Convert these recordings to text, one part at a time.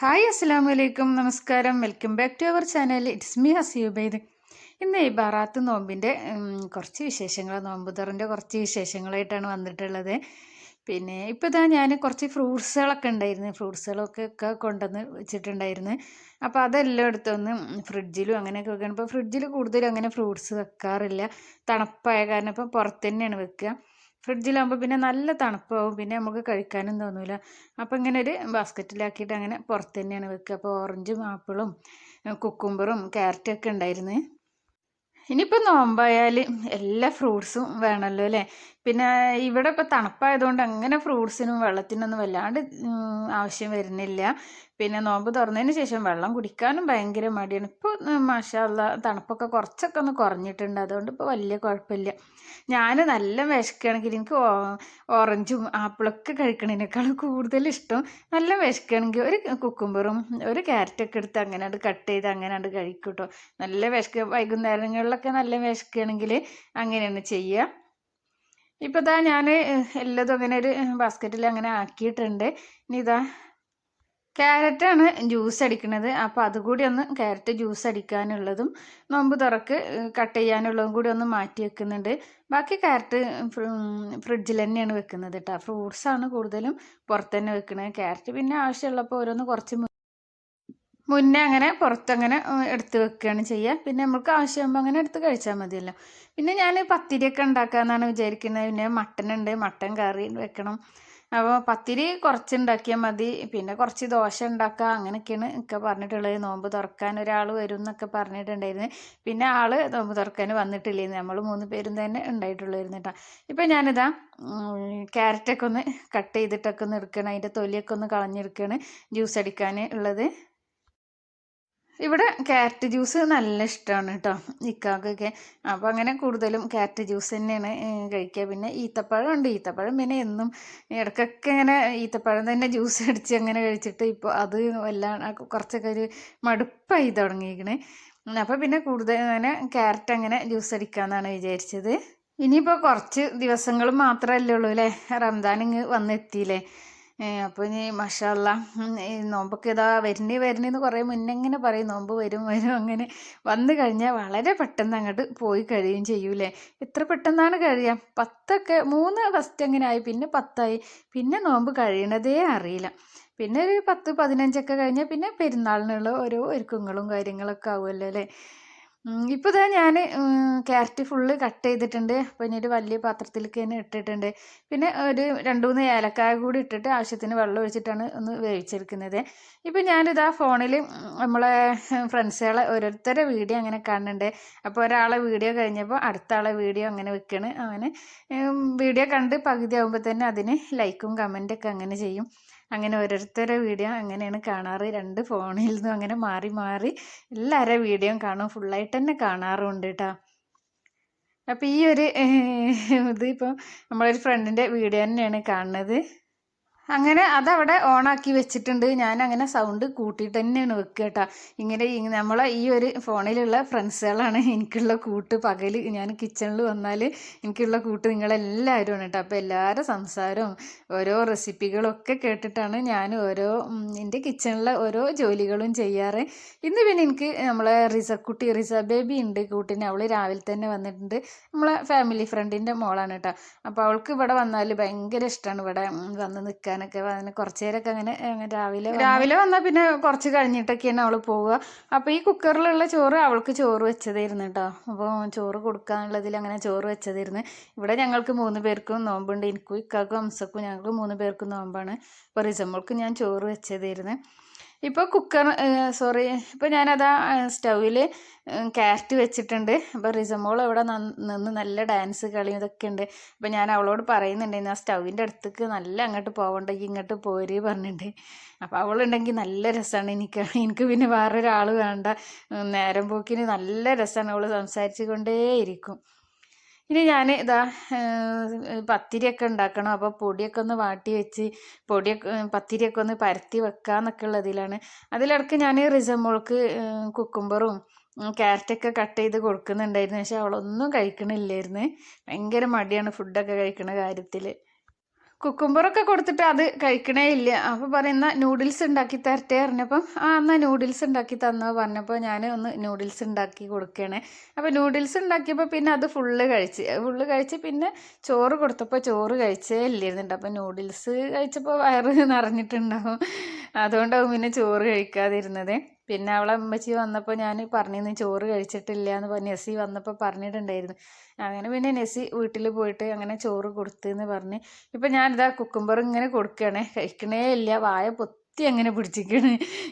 Hi അസ്സാം വലൈക്കും നമസ്കാരം. Welcome back to our channel. It's me ഹസിയുബൈദ്. ഇന്ന് ഈ ബറാത്ത് നോമ്പിന്റെ കുറച്ച് വിശേഷങ്ങൾ നോമ്പ് തുറന്റെ കുറച്ച് വിശേഷങ്ങളായിട്ടാണ് വന്നിട്ടുള്ളത്. പിന്നെ ഇപ്പോൾ ഇതാ ഞാൻ കുറച്ച് ഫ്രൂട്ട്സുകളൊക്കെ ഉണ്ടായിരുന്നു. ഫ്രൂട്ട്സുകളൊക്കെ ഒക്കെ കൊണ്ടുവന്ന് വെച്ചിട്ടുണ്ടായിരുന്നു. അപ്പോൾ അതെല്ലാം എടുത്തൊന്ന് ഫ്രിഡ്ജിലും അങ്ങനെയൊക്കെ വെക്കണം. ഇപ്പോൾ ഫ്രിഡ്ജിൽ കൂടുതലും അങ്ങനെ ഫ്രൂട്ട്സ് വെക്കാറില്ല. തണുപ്പായ കാരണം ഇപ്പോൾ പുറത്ത് തന്നെയാണ് വെക്കുക. ഫ്രിഡ്ജിലാകുമ്പോൾ പിന്നെ നല്ല തണുപ്പാവും പിന്നെ നമുക്ക് കഴിക്കാനും തോന്നില്ല അപ്പോൾ ഇങ്ങനെ ഒരു ബാസ്ക്കറ്റിലാക്കിയിട്ട് അങ്ങനെ പുറത്ത് തന്നെയാണ് വെക്കുക. അപ്പോൾ ഓറഞ്ചും ആപ്പിളും കുക്കുംബറും ക്യാരറ്റൊക്കെ ഉണ്ടായിരുന്നു. ഇനിയിപ്പോൾ നോമ്പായാൽ എല്ലാ ഫ്രൂട്ട്സും വേണമല്ലോ അല്ലേ? പിന്നെ ഇവിടെ ഇപ്പോൾ തണുപ്പായതുകൊണ്ട് അങ്ങനെ ഫ്രൂട്ട്സിനും വെള്ളത്തിനൊന്നും വല്ലാണ്ട് ആവശ്യം വരുന്നില്ല. പിന്നെ നോമ്പ് തുറന്നതിന് ശേഷം വെള്ളം കുടിക്കാനും ഭയങ്കര മടിയാണ്. ഇപ്പോൾ മാഷാല്ല തണുപ്പൊക്കെ കുറച്ചൊക്കെ ഒന്ന് കുറഞ്ഞിട്ടുണ്ട്. അതുകൊണ്ട് ഇപ്പോൾ വലിയ കുഴപ്പമില്ല. ഞാൻ നല്ല വിശക്കുകയാണെങ്കിൽ എനിക്ക് ഓറഞ്ചും ആപ്പിളൊക്കെ കഴിക്കണതിനേക്കാളും കൂടുതൽ ഇഷ്ടം. നല്ല വിശക്കുകയാണെങ്കിൽ ഒരു കുക്കുംബറും ഒരു ക്യാരറ്റൊക്കെ എടുത്ത് അങ്ങനെ കട്ട് ചെയ്ത് അങ്ങനെ കഴിക്കും കേട്ടോ നല്ല വിശക്ക് വൈകുന്നേരങ്ങളിലൊക്കെ നല്ല വിശക്കുകയാണെങ്കിൽ അങ്ങനെയാണ് ചെയ്യുക. ഇപ്പോൾ ഇതാ ഞാൻ എല്ലതും അങ്ങനെ ഒരു ബാസ്ക്കറ്റിൽ അങ്ങനെ ആക്കിയിട്ടുണ്ട്. ഇനി ഇതാ ക്യാരറ്റാണ് ജ്യൂസ് അടിക്കുന്നത് അപ്പോൾ അതുകൂടി ഒന്ന് ക്യാരറ്റ് ജ്യൂസ് അടിക്കാനുള്ളതും നോമ്പ് തുറക്ക് കട്ട് ചെയ്യാനുള്ളതും കൂടി ഒന്ന് മാറ്റി വെക്കുന്നുണ്ട്. ബാക്കി ക്യാരറ്റ് ഫ്രിഡ്ജിൽ തന്നെയാണ് വെക്കുന്നത് കേട്ടോ ഫ്രൂട്ട്സാണ് കൂടുതലും പുറത്ത് തന്നെ വെക്കുന്നത് ക്യാരറ്റ് പിന്നെ ആവശ്യമുള്ളപ്പോൾ ഓരോന്ന് കുറച്ച് മുന്നേ അങ്ങനെ പുറത്തങ്ങനെ എടുത്ത് വെക്കുകയാണ് ചെയ്യുക. പിന്നെ നമുക്ക് ആവശ്യമാകുമ്പോൾ അങ്ങനെ എടുത്ത് കഴിച്ചാൽ മതിയല്ലോ. പിന്നെ ഞാൻ പത്തിരിയൊക്കെ ഉണ്ടാക്കാമെന്നാണ് വിചാരിക്കുന്നത്. പിന്നെ മട്ടൻ ഉണ്ട് മട്ടൻ കറി വെക്കണം. അപ്പോൾ പത്തിരി കുറച്ച് ഉണ്ടാക്കിയാൽ മതി. പിന്നെ കുറച്ച് ദോശ ഉണ്ടാക്കുക അങ്ങനെയൊക്കെയാണ് ഒക്കെ പറഞ്ഞിട്ടുള്ളത്. നോമ്പ് തുറക്കാൻ ഒരാൾ വരും എന്നൊക്കെ പറഞ്ഞിട്ടുണ്ടായിരുന്നു. പിന്നെ ആൾ നോമ്പ് തുറക്കാൻ വന്നിട്ടില്ലായിരുന്നു. നമ്മൾ മൂന്ന് പേരും തന്നെ ഉണ്ടായിട്ടുള്ളായിരുന്നു കേട്ടോ ഇപ്പം ഞാനിതാ ക്യാരറ്റൊക്കെ ഒന്ന് കട്ട് ചെയ്തിട്ടൊക്കെ ഒന്ന് എടുക്കണം. അതിന്റെ തൊലിയൊക്കെ ഒന്ന് കളഞ്ഞെടുക്കുകയാണ് ജ്യൂസ് അടിക്കാൻ ഉള്ളത്. ഇവിടെ ക്യാരറ്റ് ജ്യൂസ് നല്ല ഇഷ്ടമാണ് കേട്ടോ ഇക്കാക്കൊക്കെ. അപ്പോൾ അങ്ങനെ കൂടുതലും ക്യാരറ്റ് ജ്യൂസ് തന്നെയാണ് കഴിക്കുക പിന്നെ ഈത്തപ്പഴം ഉണ്ട്. ഈത്തപ്പഴം പിന്നെ എന്നും ഇടയ്ക്കൊക്കെ ഇങ്ങനെ ഈത്തപ്പഴം തന്നെ ജ്യൂസ് അടിച്ച് അങ്ങനെ കഴിച്ചിട്ട് ഇപ്പോൾ അത് എല്ലാം കുറച്ചൊക്കെ ഒരു മടുപ്പായി തുടങ്ങിയിരിക്കണേ. അപ്പോൾ പിന്നെ കൂടുതൽ അങ്ങനെ ക്യാരറ്റ് അങ്ങനെ ജ്യൂസ് അടിക്കാമെന്നാണ് വിചാരിച്ചത്. ഇനിയിപ്പോൾ കുറച്ച് ദിവസങ്ങൾ മാത്രമല്ലേ ഉള്ളൂ അല്ലേ റംസാൻ ഇങ്ങ് വന്നെത്തിയില്ലേ? അപ്പോൾ ഇനി മഷാല്ല നോമ്പൊക്കെ ഇതാ വരുന്നേ വരുന്നേന്ന് കുറേ മുന്നേ ഇങ്ങനെ പറയും നോമ്പ് വരും വരും അങ്ങനെ. വന്നു കഴിഞ്ഞാൽ വളരെ പെട്ടെന്ന് അങ്ങോട്ട് പോയി കഴിയും ചെയ്യൂലേ എത്ര പെട്ടെന്നാണ് കഴിയാം? പത്തൊക്കെ മൂന്ന് ഫസ്റ്റ് അങ്ങനെ ആയി? പിന്നെ പത്തായി. പിന്നെ നോമ്പ് കഴിയണതേ അറിയില്ല. പിന്നെ ഒരു പത്ത് പതിനഞ്ചൊക്കെ കഴിഞ്ഞാൽ പിന്നെ പെരുന്നാളിനുള്ള ഓരോ ഒരുക്കങ്ങളും കാര്യങ്ങളൊക്കെ ആവുമല്ലോ അല്ലേ? ഇപ്പോൾ ഇതാ ഞാൻ ക്യാരറ്റ് ഫുള്ള് കട്ട് ചെയ്തിട്ടുണ്ട്. അപ്പോൾ ഇനി ഒരു വലിയ പാത്രത്തിലേക്ക് തന്നെ ഇട്ടിട്ടുണ്ട്. പിന്നെ ഒരു രണ്ട് മൂന്ന് ഏലക്കായ കൂടി ഇട്ടിട്ട് ആവശ്യത്തിന് വെള്ളം ഒഴിച്ചിട്ടാണ് ഒന്ന് വേവിച്ചെടുക്കുന്നത്. ഇപ്പോൾ ഞാനിതാ ഫോണിൽ നമ്മളെ ഫ്രണ്ട്സുകളെ ഓരോരുത്തരെ വീഡിയോ അങ്ങനെ കാണുന്നുണ്ട്. അപ്പോൾ ഒരാളെ വീഡിയോ കഴിഞ്ഞപ്പോൾ അടുത്ത ആളെ വീഡിയോ അങ്ങനെ വെക്കണ്. അങ്ങനെ വീഡിയോ കണ്ട് പകുതി ആകുമ്പോൾ തന്നെ അതിന് ലൈക്കും കമന്റൊക്കെ അങ്ങനെ ചെയ്യും. അങ്ങനെ ഓരോരുത്തരുടെ വീഡിയോ അങ്ങനെയാണ് കാണാറ്. രണ്ട് ഫോണിൽ നിന്നും അങ്ങനെ മാറി മാറി എല്ലാവരുടെ വീഡിയോയും കാണും. ഫുള്ളായിട്ട് തന്നെ കാണാറുണ്ട് കേട്ടോ അപ്പോൾ ഈ ഒരു ഇത് നമ്മളൊരു ഫ്രണ്ടിന്റെ വീഡിയോ തന്നെയാണ് കാണുന്നത്. അങ്ങനെ അതവിടെ ഓണാക്കി വെച്ചിട്ടുണ്ട്. ഞാൻ അങ്ങനെ സൗണ്ട് കൂട്ടിയിട്ട് തന്നെയാണ് വെക്കുക കേട്ടോ ഇങ്ങനെ നമ്മളെ ഈ ഒരു ഫോണിലുള്ള ഫ്രണ്ട്സുകളാണ് എനിക്കുള്ള കൂട്ട്. പകൽ ഞാൻ കിച്ചണിൽ വന്നാൽ എനിക്കുള്ള കൂട്ട് നിങ്ങളെല്ലാവരും ആണ് കേട്ടോ അപ്പോൾ എല്ലാവരും സംസാരവും ഓരോ റെസിപ്പികളൊക്കെ കേട്ടിട്ടാണ് ഞാൻ ഓരോ എന്റെ കിച്ചണിലെ ഓരോ ജോലികളും ചെയ്യാറ്. ഇന്ന് പിന്നെ എനിക്ക് നമ്മളെ റിസക്കുട്ടി റിസ ബേബി ഉണ്ട്. കൂട്ടിന് അവൾ രാവിലെ തന്നെ വന്നിട്ടുണ്ട്. നമ്മളെ ഫാമിലി ഫ്രണ്ടിന്റെ മോളാണ് കേട്ടോ. അപ്പോൾ അവൾക്ക് ഇവിടെ വന്നാൽ ഭയങ്കര ഇഷ്ടമാണ് ഇവിടെ വന്ന് നിൽക്കാൻ കഴിക്കാനൊക്കെ അതിന് കുറച്ച് നേരമൊക്കെ അങ്ങനെ രാവിലെ രാവിലെ വന്നാൽ പിന്നെ കുറച്ച് കഴിഞ്ഞിട്ടൊക്കെയാണ് അവൾ പോവുക. അപ്പോൾ ഈ കുക്കറിലുള്ള ചോറ് അവൾക്ക് ചോറ് വെച്ചതായിരുന്നു കേട്ടോ. അപ്പോൾ ചോറ് കൊടുക്കാനുള്ളതിൽ അങ്ങനെ ചോറ് വെച്ചതായിരുന്നു. ഇവിടെ ഞങ്ങൾക്ക് മൂന്ന് പേർക്കും നോമ്പുണ്ട്. എനിക്കും ഇക്കാക്കും അംസക്കും ഞങ്ങൾക്ക് മൂന്ന് പേർക്കും നോമ്പാണ്. അപ്പോൾ റിസമ്മൾക്ക് ഞാൻ ചോറ് വെച്ചതായിരുന്നു. ഇപ്പോൾ കുക്കർ സോറി ഇപ്പോൾ ഞാനതാ സ്റ്റൗവിൽ ക്യാരറ്റ് വെച്ചിട്ടുണ്ട്. അപ്പോൾ റിസമോൾ ഇവിടെ നിന്ന് നല്ല ഡാൻസ് കളിയും ഇതൊക്കെ ഉണ്ട്. അപ്പോൾ ഞാൻ അവളോട് പറയുന്നുണ്ടായിരുന്നു ആ സ്റ്റൗവിന്റെ അടുത്തേക്ക് നല്ല അങ്ങോട്ട് പോകണ്ട ഇങ്ങോട്ട് പോര് പറഞ്ഞിട്ടുണ്ട് അപ്പോൾ അവളുണ്ടെങ്കിൽ നല്ല രസമാണ് എനിക്ക്. എനിക്ക് പിന്നെ വേറൊരാൾ വേണ്ട. നേരം പോക്കിന് നല്ല രസമാണ് അവൾ സംസാരിച്ചു കൊണ്ടേയിരിക്കും. ഇനി ഞാൻ ഇതാ പത്തിരിയൊക്കെ ഉണ്ടാക്കണം. അപ്പോൾ പൊടിയൊക്കെ ഒന്ന് വാട്ടി വെച്ച് പൊടിയൊക്കെ പത്തിരിയൊക്കെ ഒന്ന് പരത്തി വെക്കാന്നൊക്കെ ഉള്ളതിലാണ്. അതിലിടക്ക് ഞാൻ റിസമോൾക്ക് കുക്കുംബറും ക്യാരറ്റൊക്കെ കട്ട് ചെയ്ത് കൊടുക്കുന്നുണ്ടായിരുന്നു. പക്ഷെ അവളൊന്നും കഴിക്കണില്ലായിരുന്നു. ഭയങ്കര മടിയാണ് ഫുഡൊക്കെ കഴിക്കണ കാര്യത്തിൽ കുക്കുംബറൊക്കെ കൊടുത്തിട്ട് അത് കഴിക്കണേ ഇല്ല. അപ്പോൾ പറയുന്ന നൂഡിൽസ് ഉണ്ടാക്കി തരട്ടെ പറഞ്ഞപ്പം ആ എന്നാൽ നൂഡിൽസ് ഉണ്ടാക്കി തന്നോ പറഞ്ഞപ്പോൾ ഞാൻ ഒന്ന് നൂഡിൽസ് ഉണ്ടാക്കി കൊടുക്കണേ. അപ്പോൾ നൂഡിൽസ് ഉണ്ടാക്കിയപ്പോൾ പിന്നെ അത് ഫുള്ള് കഴിച്ച് ഫുള്ള് കഴിച്ച് പിന്നെ ചോറ് കൊടുത്തപ്പോൾ ചോറ് കഴിച്ചേ ഇല്ലായിരുന്നുണ്ട്. അപ്പോൾ നൂഡിൽസ് കഴിച്ചപ്പോൾ വയറ് നിറഞ്ഞിട്ടുണ്ടാവും. അതുകൊണ്ടാവും പിന്നെ ചോറ് കഴിക്കാതിരുന്നത്. പിന്നെ അവളെ അമ്മച്ചി വന്നപ്പോൾ ഞാൻ പറഞ്ഞിരുന്നു ചോറ് കഴിച്ചിട്ടില്ല എന്ന് പറഞ്ഞ് നെസി വന്നപ്പോൾ പറഞ്ഞിട്ടുണ്ടായിരുന്നു. അങ്ങനെ പിന്നെ നെസി വീട്ടിൽ പോയിട്ട് അങ്ങനെ ചോറ് കൊടുത്തു കൊടുത്തെന്ന് പറഞ്ഞ്. ഇപ്പം ഞാനിതാ കുക്കുംബർ ഇങ്ങനെ കൊടുക്കുകയാണ് കഴിക്കണേ ഇല്ല വായ പൊത്തി കുത്തി അങ്ങനെ പിടിച്ചിരിക്കണ്?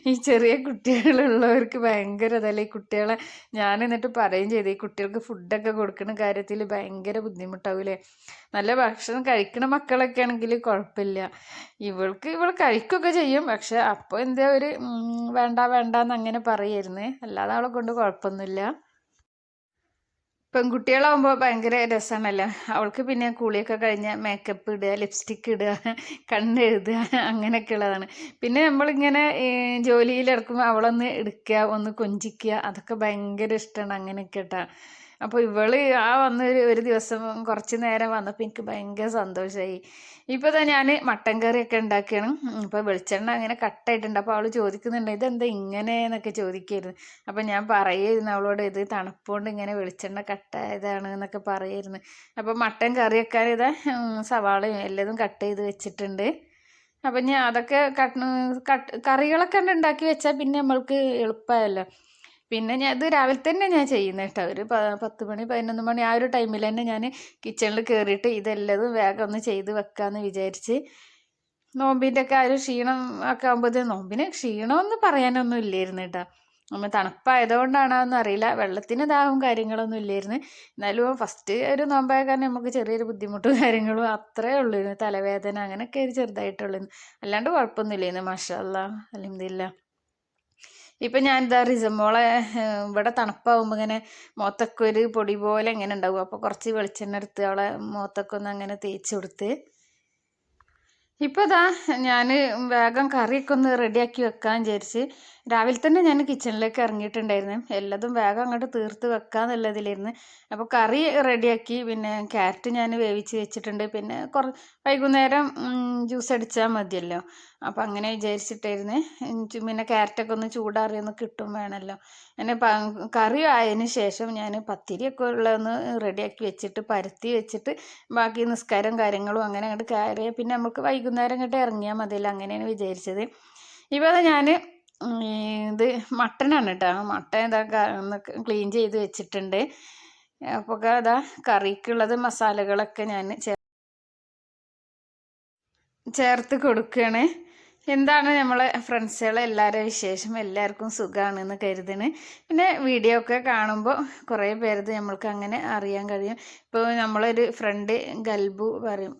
ഈ ചെറിയ കുട്ടികളുള്ളവർക്ക് ഭയങ്കര അതല്ല ഈ കുട്ടികളെ ഞാൻ എന്നിട്ട് പറയും ചെയ്തു. ഈ കുട്ടികൾക്ക് ഫുഡൊക്കെ കൊടുക്കുന്ന കാര്യത്തിൽ ഭയങ്കര ബുദ്ധിമുട്ടാവൂലേ നല്ല ഭക്ഷണം കഴിക്കുന്ന മക്കളൊക്കെ ആണെങ്കിൽ കുഴപ്പമില്ല. ഇവൾക്ക് ഇവൾ കഴിക്കുകയൊക്കെ ചെയ്യും. പക്ഷെ അപ്പോൾ എന്താ ഒരു വേണ്ട വേണ്ട എന്ന് അങ്ങനെ പറയായിരുന്നു അല്ലാതെ അവളെ കൊണ്ട് കുഴപ്പമൊന്നുമില്ല. പെൺകുട്ടികളാകുമ്പോൾ ഭയങ്കര രസമാണല്ലോ. അവൾക്ക് പിന്നെ കുളിയൊക്കെ കഴിഞ്ഞ് മേക്കപ്പ് ഇടുക ലിപ്സ്റ്റിക്ക് ഇടുക കണ്ണെഴുതുക അങ്ങനെയൊക്കെ ഉള്ളതാണ്. പിന്നെ നമ്മളിങ്ങനെ ജോലിയിലിറക്കുമ്പോൾ അവളൊന്ന് എടുക്കുക ഒന്ന് കൊഞ്ചിക്കുക അതൊക്കെ ഭയങ്കര ഇഷ്ടമാണ് അങ്ങനെയൊക്കെ കേട്ടോ. അപ്പോൾ ഇവൾ ആ വന്ന ഒരു ദിവസം കുറച്ച് നേരം വന്നപ്പോൾ എനിക്ക് ഭയങ്കര സന്തോഷമായി ഇപ്പോൾ തന്നെ ഞാൻ മട്ടൻ കറിയൊക്കെ ഉണ്ടാക്കിയാണ് ഇപ്പോൾ വെളിച്ചെണ്ണ അങ്ങനെ കട്ടായിട്ടുണ്ട്. അപ്പോൾ അവൾ ചോദിക്കുന്നുണ്ട് ഇതെന്താ ഇങ്ങനെ? എന്നൊക്കെ ചോദിക്കായിരുന്നു. അപ്പോൾ ഞാൻ പറയായിരുന്നു അവളോട് ഇത് തണുപ്പുകൊണ്ട് ഇങ്ങനെ വെളിച്ചെണ്ണ കട്ടായതാണ് എന്നൊക്കെ പറയായിരുന്നു. അപ്പോൾ മട്ടൻ കറി വെക്കാൻ ഇതാ സവാളയും എല്ലതും കട്ട് ചെയ്ത് വെച്ചിട്ടുണ്ട്. അപ്പം ഞാൻ അതൊക്കെ കട്ട് കറികളൊക്കെ ഉണ്ടാക്കി വെച്ചാൽ പിന്നെ നമ്മൾക്ക് എളുപ്പമല്ലോ പിന്നെ ഞാൻ ഇത് രാവിലെ തന്നെ ഞാൻ ചെയ്യുന്നത് കേട്ടോ ഒരു പത്ത് മണി പതിനൊന്ന് മണി ആ ഒരു ടൈമിൽ തന്നെ ഞാൻ കിച്ചണിൽ കയറിയിട്ട് ഇതെല്ലതും വേഗം ഒന്ന് ചെയ്ത് വെക്കാമെന്ന് വിചാരിച്ച് നോമ്പിന്റെ ഒക്കെ ആ ഒരു ക്ഷീണം ഒക്കെ ആകുമ്പോൾ നോമ്പിന് ക്ഷീണമെന്ന് പറയാനൊന്നും ഇല്ലായിരുന്നു കേട്ടോ നമ്മൾ തണുപ്പായതുകൊണ്ടാണോന്ന് അറിയില്ല. വെള്ളത്തിന് ദാഹവും കാര്യങ്ങളൊന്നും ഇല്ലായിരുന്നു. എന്നാലും ഫസ്റ്റ് ഒരു നോമ്പായ കാരണം നമുക്ക് ചെറിയൊരു ബുദ്ധിമുട്ടും കാര്യങ്ങളും അത്രേ ഉള്ളൂ തലവേദന അങ്ങനെയൊക്കെ ഒരു ചെറുതായിട്ടുള്ളൂ അല്ലാണ്ട് കുഴപ്പമൊന്നുമില്ലായിരുന്നു മാഷാ അല്ലെങ്കിൽ അലഹമില്ല ഇപ്പം ഞാൻ എന്താ റിസമോളെ ഇവിടെ തണുപ്പാകുമ്പോൾ ഇങ്ങനെ മുഖത്തൊക്കെ ഒരു പൊടി പോലെ ഇങ്ങനെ ഉണ്ടാവും. അപ്പോൾ കുറച്ച് വെളിച്ചെണ്ണ എടുത്ത് അവളെ മുഖത്തൊക്കെ ഒന്ന് അങ്ങനെ തേച്ച് കൊടുത്ത്. ഇപ്പോൾ ഇതാ ഞാൻ വേഗം കറിയൊക്കെ ഒന്ന് റെഡിയാക്കി വെക്കാൻ വിചാരിച്ച് രാവിലെ തന്നെ ഞാൻ കിച്ചണിലേക്ക് ഇറങ്ങിയിട്ടുണ്ടായിരുന്നു. എല്ലതും വേഗം അങ്ങോട്ട് തീർത്ത് വെക്കാന്നുള്ളതിലിരുന്ന് അപ്പോൾ കറി റെഡിയാക്കി പിന്നെ ക്യാരറ്റ് ഞാൻ വേവിച്ച് വെച്ചിട്ടുണ്ട്. പിന്നെ കുറ വൈകുന്നേരം ജ്യൂസ് അടിച്ചാൽ മതിയല്ലോ. അപ്പം അങ്ങനെ വിചാരിച്ചിട്ടായിരുന്നു. പിന്നെ ക്യാരറ്റൊക്കെ ഒന്ന് ചൂടാറി ഒന്ന് കിട്ടും വേണമല്ലോ എന്നെ കറി ആയതിന് ശേഷം ഞാൻ പത്തിരിയൊക്കെ ഉള്ളതൊന്ന് റെഡിയാക്കി വെച്ചിട്ട് പരത്തി വെച്ചിട്ട് ബാക്കി നിസ്കാരം കാര്യങ്ങളും അങ്ങനെ അങ്ങോട്ട് കയറിയ പിന്നെ നമുക്ക് വൈകുന്നേരം അങ്ങോട്ട് ഇറങ്ങിയാൽ മതിയല്ലോ. അങ്ങനെയാണ് വിചാരിച്ചത്. ഇപ്പോൾ ഞാൻ ഇത് മട്ടനാണ് കേട്ടോ. മട്ടൻ ഇതാ ക്ലീൻ ചെയ്ത് വെച്ചിട്ടുണ്ട്. അപ്പോൾ അതാ കറിക്കുള്ളത് മസാലകളൊക്കെ ഞാൻ ചേർത്ത് കൊടുക്കുകയാണ് എന്താണ് നമ്മളെ ഫ്രണ്ട്സുകളെ എല്ലാവരും വിശേഷം? എല്ലാവർക്കും സുഖമാണെന്ന് കരുതണ്. പിന്നെ വീഡിയോ ഒക്കെ കാണുമ്പോൾ കുറേ പേരത് നമ്മൾക്ക് അങ്ങനെ അറിയാൻ കഴിയും. ഇപ്പോൾ നമ്മളൊരു ഫ്രണ്ട് ഗൽബു പറയും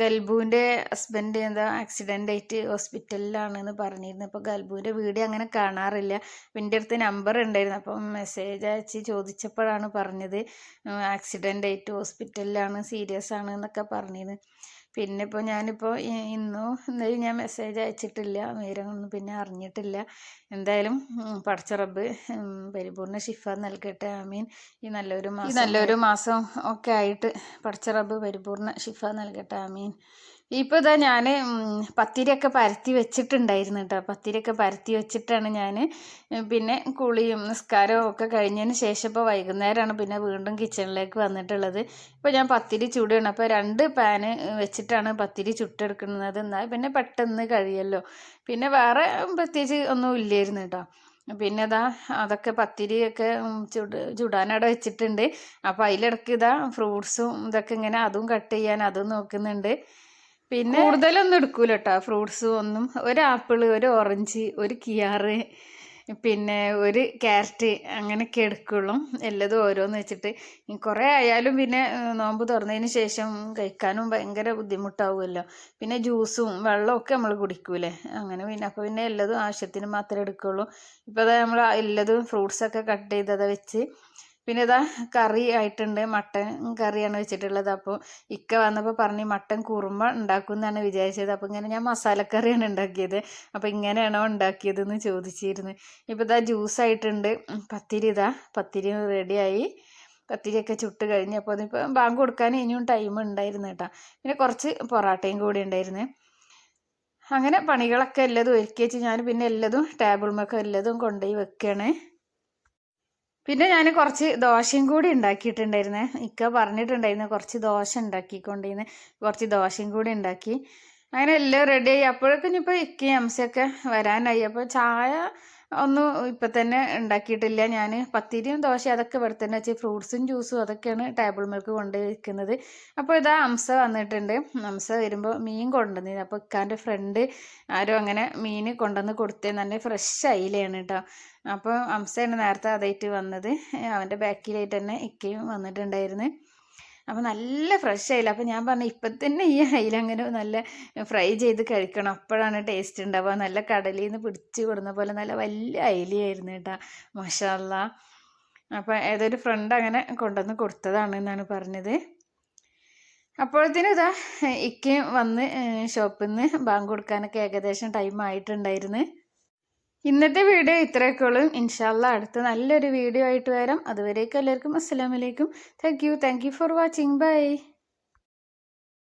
ഗൽബുവിന്റെ ഹസ്ബൻഡ് എന്താ ആക്സിഡന്റ് ആയിട്ട് ഹോസ്പിറ്റലിലാണെന്ന് പറഞ്ഞിരുന്നു. അപ്പോൾ ഗൽബുവിന്റെ വീഡിയോ അങ്ങനെ കാണാറില്ല. എന്റെ അടുത്ത് നമ്പർ ഉണ്ടായിരുന്നു. അപ്പം മെസ്സേജ് അയച്ച് ചോദിച്ചപ്പോഴാണ് പറഞ്ഞത് ആക്സിഡന്റ് ആയിട്ട് ഹോസ്പിറ്റലിലാണ് സീരിയസ് ആണ് എന്നൊക്കെ പറഞ്ഞിരുന്നു. പിന്നെ ഇപ്പോൾ ഞാനിപ്പോൾ ഇന്നും ഇന്നലെയും ഞാൻ മെസ്സേജ് അയച്ചിട്ടില്ല. വിവരങ്ങളൊന്നും പിന്നെ അറിഞ്ഞിട്ടില്ല. എന്തായാലും പടച്ച റബ്ബ് പരിപൂർണ ഷിഫ നൽകട്ടെ. മീൻ ഈ നല്ലൊരു മാസം നല്ലൊരു മാസം ഒക്കെ ആയിട്ട് പടച്ച റബ്ബ് പരിപൂർണ ഷിഫ നൽകട്ടെ. മീൻ ഇപ്പോൾ ഇതാ ഞാൻ പത്തിരിയൊക്കെ പരത്തി വെച്ചിട്ടുണ്ടായിരുന്നു കേട്ടോ പത്തിരിയൊക്കെ പരത്തി വെച്ചിട്ടാണ് ഞാൻ പിന്നെ കുളിയും നിസ്കാരവും ഒക്കെ കഴിഞ്ഞതിന് ശേഷം ഇപ്പോൾ വൈകുന്നേരമാണ് പിന്നെ വീണ്ടും കിച്ചണിലേക്ക് വന്നിട്ടുള്ളത്. ഇപ്പോൾ ഞാൻ പത്തിരി ചൂടുകയാണ്. അപ്പോൾ രണ്ട് പാന് വെച്ചിട്ടാണ് പത്തിരി ചുട്ടെടുക്കുന്നത്. എന്നാൽ പിന്നെ പെട്ടെന്ന് കഴിയല്ലോ. പിന്നെ വേറെ പ്രത്യേകിച്ച് ഒന്നും ഇല്ലായിരുന്നു കേട്ടോ പിന്നെ ഇതാ അതൊക്കെ പത്തിരിയൊക്കെ ചുട് ചുടാനവിടെ വെച്ചിട്ടുണ്ട്. അപ്പോൾ അതിലിടക്ക് ഇതാ ഫ്രൂട്ട്സും ഇതൊക്കെ ഇങ്ങനെ അതും കട്ട് ചെയ്യാൻ അതും നോക്കുന്നുണ്ട്. പിന്നെ കൂടുതലൊന്നും എടുക്കൂല കേട്ടോ ഫ്രൂട്ട്സ് ഒന്നും. ഒരു ആപ്പിൾ ഒരു ഓറഞ്ച് ഒരു കിയാറ് പിന്നെ ഒരു ക്യാരറ്റ് അങ്ങനെയൊക്കെ എടുക്കുള്ളൂ. എല്ലതും ഓരോന്ന് വെച്ചിട്ട്. കുറേ ആയാലും പിന്നെ നോമ്പ് തുറന്നതിന് ശേഷം കഴിക്കാനും ഭയങ്കര ബുദ്ധിമുട്ടാവുമല്ലോ. പിന്നെ ജ്യൂസും വെള്ളമൊക്കെ നമ്മൾ കുടിക്കൂലേ. അങ്ങനെ പിന്നെ അപ്പോൾ പിന്നെ എല്ലതും ആവശ്യത്തിന് മാത്രമേ എടുക്കുള്ളൂ. ഇപ്പോൾ നമ്മൾ എല്ലതും ഫ്രൂട്ട്സൊക്കെ കട്ട് ചെയ്തത് വെച്ച് പിന്നെ ഇതാ കറി ആയിട്ടുണ്ട് മട്ടൻ കറിയാണ് വെച്ചിട്ടുള്ളത്. അപ്പോൾ ഇക്ക വന്നപ്പോൾ പറഞ്ഞ് മട്ടൻ കുറുമ ഉണ്ടാക്കും എന്നാണ് വിചാരിച്ചത്. അപ്പോൾ ഇങ്ങനെ ഞാൻ മസാലക്കറിയാണ് ഉണ്ടാക്കിയത്. അപ്പോൾ ഇങ്ങനെയാണോ ഉണ്ടാക്കിയതെന്ന് ചോദിച്ചിരുന്നു. ഇപ്പോൾ ഇതാ ജ്യൂസ് ആയിട്ടുണ്ട്. പത്തിരി ഇതാ പത്തിരി റെഡിയായി പത്തിരിയൊക്കെ ചുട്ട് കഴിഞ്ഞ് അപ്പോൾ അതിപ്പോൾ ബാങ്ക് കൊടുക്കാൻ ഇനിയും ടൈം ഉണ്ടായിരുന്നു കേട്ടോ. പിന്നെ കുറച്ച് പൊറാട്ടയും കൂടി ഉണ്ടായിരുന്നു. അങ്ങനെ പണികളൊക്കെ എല്ലതും ഒരുക്കി വെച്ച് ഞാൻ പിന്നെ എല്ലതും ടേബിൾമൊക്കെ എല്ലതും കൊണ്ടുപോയി വെക്കുകയാണ് പിന്നെ ഞാൻ കുറച്ച് ദോശയും കൂടി ഉണ്ടാക്കിയിട്ടുണ്ടായിരുന്നേ. ഇക്ക പറഞ്ഞിട്ടുണ്ടായിരുന്നു കുറച്ച് ദോശ ഉണ്ടാക്കിക്കൊണ്ടിരുന്നു കുറച്ച് ദോശയും കൂടി ഉണ്ടാക്കി. അങ്ങനെ എല്ലാം റെഡിയായി അപ്പോഴേക്കും ഇനിയിപ്പോൾ ഇക്കയും അംസയൊക്കെ വരാനായി. അപ്പോൾ ചായ ഒന്നും ഇപ്പം തന്നെ ഉണ്ടാക്കിയിട്ടില്ല. ഞാൻ പത്തിരിയും ദോശ അതൊക്കെ ഇവിടെ തന്നെ വെച്ച് ഫ്രൂട്ട്സും ജ്യൂസും അതൊക്കെയാണ് ടേബിൾ മിൽക്ക് കൊണ്ടുവയ്ക്കുന്നത്. അപ്പോൾ ഇതാ അംസ വന്നിട്ടുണ്ട്. അംസ വരുമ്പോൾ മീൻ കൊണ്ടുവന്നിരുന്നു. അപ്പോൾ ഇക്കാന്റെ ഫ്രണ്ട് ആരും അങ്ങനെ മീൻ കൊണ്ടുവന്ന് കൊടുത്തേ. നല്ല ഫ്രഷ് അയിലയാണ് കേട്ടോ അപ്പോൾ അംസയാണ് നേരത്തെ അതായിട്ട് വന്നത്. അവന്റെ ബാക്കിലായിട്ട് തന്നെ ഇക്കയും വന്നിട്ടുണ്ടായിരുന്നു. അപ്പോൾ നല്ല ഫ്രഷ് അയില അപ്പോൾ ഞാൻ പറഞ്ഞു ഇപ്പം തന്നെ ഈ അയില അങ്ങനെ നല്ല ഫ്രൈ ചെയ്ത് കഴിക്കണം. അപ്പോഴാണ് ടേസ്റ്റ് ഉണ്ടാവുക നല്ല കടലിൽ നിന്ന് പിടിച്ച് കൊടുന്ന പോലെ നല്ല വലിയ അയിലയായിരുന്നു കേട്ടോ. മഷാല്ല അപ്പോൾ ഏതൊരു ഫ്രണ്ട് അങ്ങനെ കൊണ്ടുവന്ന് കൊടുത്തതാണ് എന്നാണ് പറഞ്ഞത്. അപ്പോഴത്തേനും ഇതാ ഇക്കയും വന്ന് ഷോപ്പിൽ നിന്ന് ബാങ്ക് കൊടുക്കാനൊക്കെ ഏകദേശം ടൈം ആയിട്ടുണ്ടായിരുന്നു. ഇന്നത്തെ വീഡിയോ ഇത്രയൊക്കെ ഉള്ളൂ ഇൻഷാല്ല അടുത്ത നല്ലൊരു വീഡിയോ ആയിട്ട് വരാം. അതുവരേക്കും എല്ലാവർക്കും അസ്സാം വലൈക്കും thank you thank you for watching bye